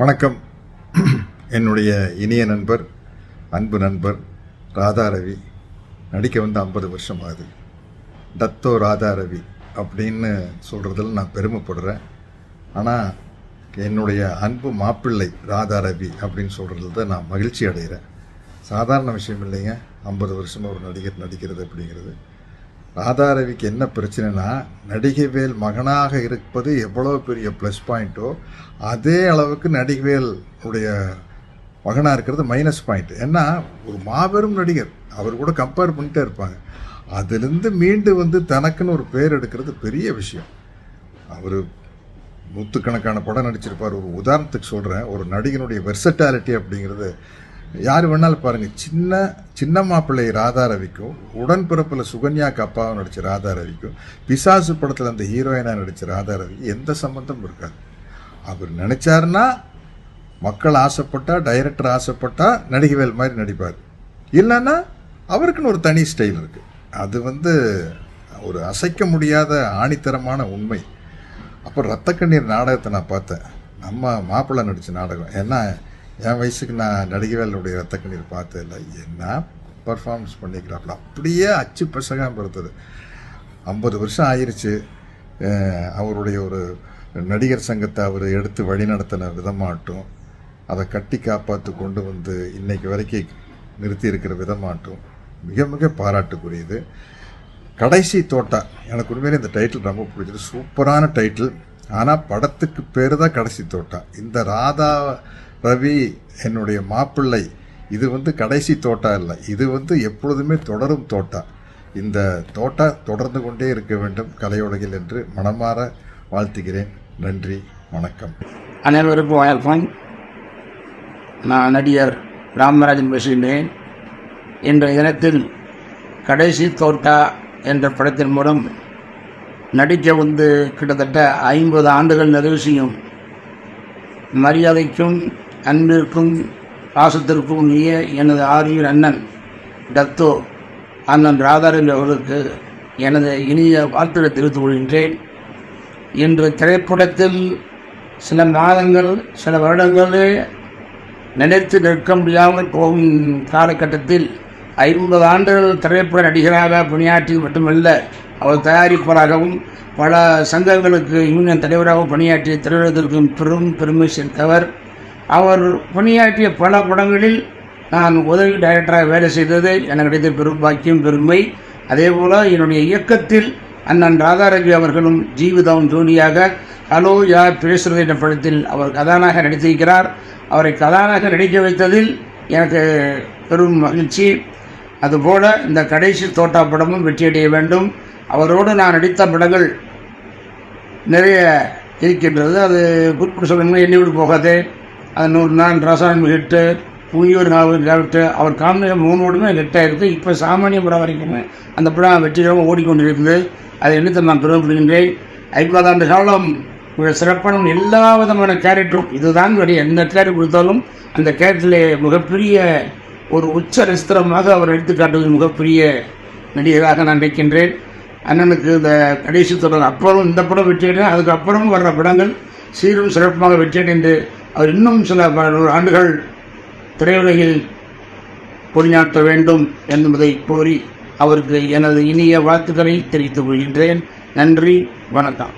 வணக்கம். என்னுடைய இனிய நண்பர் அன்பு நண்பர் ராதா ரவி. நடிக்க வந்து ஐம்பது வருஷம் ஆகுது. தத்தோ ராதா ரவி அப்படின்னு சொல்கிறதுல நான் பெருமைப்படுறேன். ஆனால் என்னுடைய அன்பு மாப்பிள்ளை ராதா ரவி அப்படின்னு சொல்கிறதுல தான் நான் மகிழ்ச்சி அடைகிறேன் சாதாரண விஷயம் இல்லைங்க. ஐம்பது வருஷமாக ஒரு நடிகர் நடிக்கிறது அப்படிங்கிறது. ராதா ரவிக்கு என்ன பிரச்சனைனா நடிகைவேல் மகனாக இருப்பது எவ்வளோ பெரிய ப்ளஸ் பாயிண்ட்டோ அதே அளவுக்கு நடிகவேல் உடைய மகனாக இருக்கிறது மைனஸ் பாயிண்ட் ஏன்னா ஒரு மாபெரும் நடிகர் அவர் கூட கம்பேர் பண்ணிட்டே இருப்பாங்க. அதுலேருந்து மீண்டு வந்து தனக்குன்னு ஒரு பேர் எடுக்கிறது பெரிய விஷயம். அவர் நூற்றுக்கணக்கான படம் நடிச்சிருப்பார். ஒரு உதாரணத்துக்கு சொல்கிறேன் ஒரு நடிகனுடைய வெர்சட்டாலிட்டி அப்படிங்கிறது யார் வேணாலும் பாருங்கள் சின்ன சின்ன மாப்பிள்ளை ராதா ரவிக்கும் உடன்பிறப்பில் சுகன்யாக்கு அப்பாவும் நடித்த ராதா ரவிக்கும் பிசாசு படத்தில் அந்த ஹீரோயினாக நடித்த ராதா ரவி எந்த சம்மந்தமும் இருக்காது. அவர் நினச்சாருன்னா மக்கள் ஆசைப்பட்டா டைரக்டர் ஆசைப்பட்டா நடிகவேல் மாதிரி நடிப்பார். இல்லைன்னா அவருக்குன்னு ஒரு தனி ஸ்டைல் இருக்குது அது வந்து ஒரு அசைக்க முடியாத ஆணித்தரமான உண்மை. அப்புறம் ரத்த கண்ணீர் நாடகத்தை நான் பார்த்தேன். நம்ம மாப்பிள்ளை நடித்த நாடகம். ஏன்னா என் வயசுக்கு நான் நடிகவேலுடைய ரத்த கண்ணீர் பார்த்ததில்ல என்ன பர்ஃபார்மன்ஸ் பண்ணிக்கிறாப்புல அப்படியே அச்சு பசகாமல் இருந்தது. ஐம்பது வருஷம் ஆயிடுச்சு அவருடைய ஒரு நடிகர் சங்கத்தை அவர் எடுத்து வழிநடத்தின விதமாட்டும் அதை கட்டி காப்பாற்றி கொண்டு வந்து இன்னைக்கு வரைக்கும் நிறுத்தி இருக்கிற விதமாட்டும் மிக மிக பாராட்டுக்குரியது. கடைசி தோட்டா எனக்கு உண்மையிலே இந்த டைட்டில் ரொம்ப பிடிச்சது. சூப்பரான டைட்டில் ஆனால் படத்துக்கு பேர் தான் கடைசி தோட்டா. இந்த ராதா ரவி என்னுடைய மாப்பிள்ளை இது வந்து கடைசி தோட்டா இல்லை. இது வந்து எப்பொழுதுமே தொடரும் தோட்டா. இந்த தோட்டா தொடர்ந்து கொண்டே இருக்க வேண்டும் கலையுலகில் என்று மனமாற வாழ்த்துகிறேன். நன்றி வணக்கம். அனைவருக்கும் வணக்கம் நான் நடிகர் ராமராஜன் பேசுகின்றேன். இன்றைய தினத்தில் கடைசி தோட்டா என்ற படத்தின் மூலம் நடிக்க வந்து கிட்டத்தட்ட ஐம்பது ஆண்டுகள் நிறைவு செய்யும். மரியாதைக்கும் அன்பிற்கும் பாசத்திற்கும் உரிய எனது ஆரியர் அண்ணன் டத்தோ அண்ணன் ராதாரவி அவர்களுக்கு எனது இனிய வாழ்த்துக்களை தெரிவித்துக் கொள்கின்றேன். இன்று திரைப்படத்தில் சில மாதங்கள் சில வருடங்களே நினைத்து நிற்க முடியாமல் போகும் காலகட்டத்தில் ஐம்பது ஆண்டுகள் திரைப்பட நடிகராக பணியாற்றி மட்டுமல்ல அவர் தயாரிப்பாளராகவும் பல சங்கங்களுக்கு யூனியன் தலைவராகவும் பணியாற்றிய திரையுலகத்திற்கும் பெரும் பெருமை சேர்த்தவர். அவர் பணியாற்றிய பல படங்களில் நான் உதவி டைரக்டராக வேலை செய்தது. எனக்கு கிடைத்த பெரும் பாக்கியம் பெருமை. அதேபோல் என்னுடைய இயக்கத்தில் அண்ணன் ராதாரவி அவர்களும் ஜீவிதம் ஜோனியாக ஹலோ யார் பேசுகிறது என்ற படத்தில் அவர் கதாநாயக நடித்திருக்கிறார். அவரை கதாநாயக நடிக்க வைத்ததில் எனக்கு பெரும் மகிழ்ச்சி. அதுபோல இந்த கடைசி தோட்டா படமும் வெற்றியடைய வேண்டும். அவரோடு நான் நடித்த படங்கள் நிறைய இருக்கின்றது. அது குறிப்பிட்டு சொல்லணும் எண்ணி விட்டு போகாது. அது நூறு நாள் ரசாயனம் ஹிட்டு புங்கியூர் நாவல் ஹிட்டு அவர் காம்பினேஷன் மூணோடுமே ஹிட் ஆகிருக்கு இப்போ சாமானிய படம் வரைக்குமே அந்த படம் வெற்றிகரமாக ஓடிக்கொண்டிருக்கிறது. அதை எடுத்து நான் பெருமைப்படுகின்றேன். ஐம்பது ஆண்டு காலம் மிக சிறப்பான எல்லா விதமான கேரக்டரும் இதுதான் வழி எந்த கேரக்டர் கொடுத்தாலும் அந்த கேரக்டரில் மிகப்பெரிய ஒரு உச்ச நட்சத்திரமாக அவர் எடுத்துக்காட்டுவது மிகப்பெரிய நடிகராக நான் நினைக்கின்றேன். அண்ணனுக்கு இந்த கடைசி தொடர் அப்புறம் இந்த படம் வெற்றியடையும் அதுக்கப்புறம் வர்ற படங்கள் சீரும் சிறப்புமாக வெற்றியடைந்து அவர் இன்னும் சில ஆண்டுகள் திரையுலகில் பொறியாற்ற வேண்டும் என்பதை கோரி அவருக்கு எனது இனிய வாழ்த்துக்களை தெரிவித்துக் கொள்கின்றேன். நன்றி வணக்கம்.